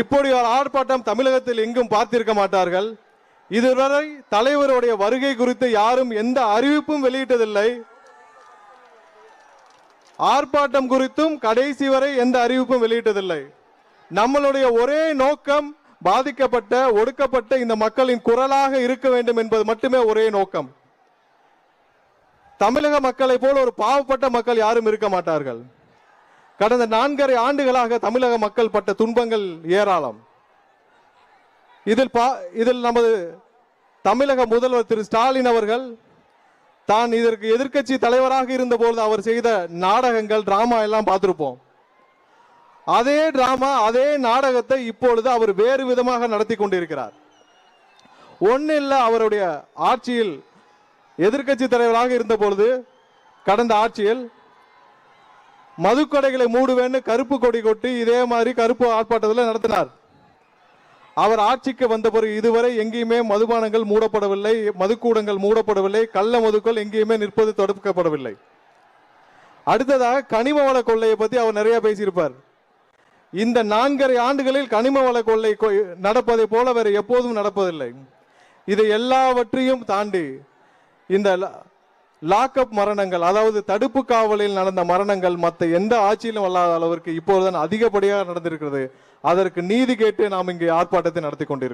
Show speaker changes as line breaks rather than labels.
இப்படி ஒரு ஆர்ப்பாட்டம் தமிழகத்தில் எங்கும் பார்த்திருக்க மாட்டார்கள். இதுவரை தலைவருடைய வருகை குறித்து யாரும் எந்த அறிவிப்பும் வெளியிட்டதில்லை. ஆர்ப்பாட்டம் குறித்தும் கடைசி வரை எந்த அறிவிப்பும் வெளியிட்டதில்லை. நம்மளுடைய ஒரே நோக்கம் பாதிக்கப்பட்ட ஒடுக்கப்பட்ட இந்த மக்களின் குரலாக இருக்க வேண்டும் என்பது மட்டுமே ஒரே நோக்கம். தமிழக மக்களை போல ஒரு பாவப்பட்ட மக்கள் யாரும் இருக்க மாட்டார்கள். கடந்த நான்கரை ஆண்டுகளாக தமிழக மக்கள் பட்ட துன்பங்கள் ஏராளம். இதில் பா இதில் நமது தமிழக முதல்வர் திரு ஸ்டாலின் அவர்கள் தான் இதற்கு எதிர்க்கட்சி தலைவராக இருந்தபோது அவர் செய்த நாடகங்கள் டிராமா எல்லாம் பார்த்துருப்போம். அதே டிராமா அதே நாடகத்தை இப்பொழுது அவர் வேறு விதமாக நடத்தி கொண்டிருக்கிறார். ஒன்னு இல்லை அவருடைய ஆட்சியில் எதிர்க்கட்சி தலைவராக இருந்த பொழுது கடந்த ஆட்சியில் மதுக்கடைகளை மூடுவேன்னு கருப்பு கொடி கொட்டி இதே மாதிரி கருப்பு ஆர்ப்பாட்டத்தில் நடத்தினார். அவர் ஆட்சிக்கு வந்த பிறகு இதுவரை எங்கேயுமே மதுபானங்கள் மூடப்படவில்லை மதுக்கூடங்கள் மூடப்படவில்லை கள்ள மதுக்கள் எங்கேயுமே நிற்பது தடுக்கப்படவில்லை. அடுத்ததாக கனிம வள கொள்ளையை பற்றி அவர் நிறைய பேசியிருப்பார். இந்த நான்கரை ஆண்டுகளில் கனிம வள கொள்ளை கொ- நடப்பதை போல வேறு எப்போதும் நடப்பதில்லை. இது எல்லாவற்றையும் தாண்டி இந்த லாக்அப் மரணங்கள் அதாவது தடுப்பு காவலில் நடந்த மரணங்கள் மற்ற எந்த ஆட்சியிலும் அல்லாத அளவிற்கு இப்போதுதான் அதிகப்படியாக நடந்திருக்கிறது. அதற்கு நீதி கேட்டு நாம் இங்கே ஆர்ப்பாட்டத்தை நடத்தி கொண்டிருக்கிறோம்.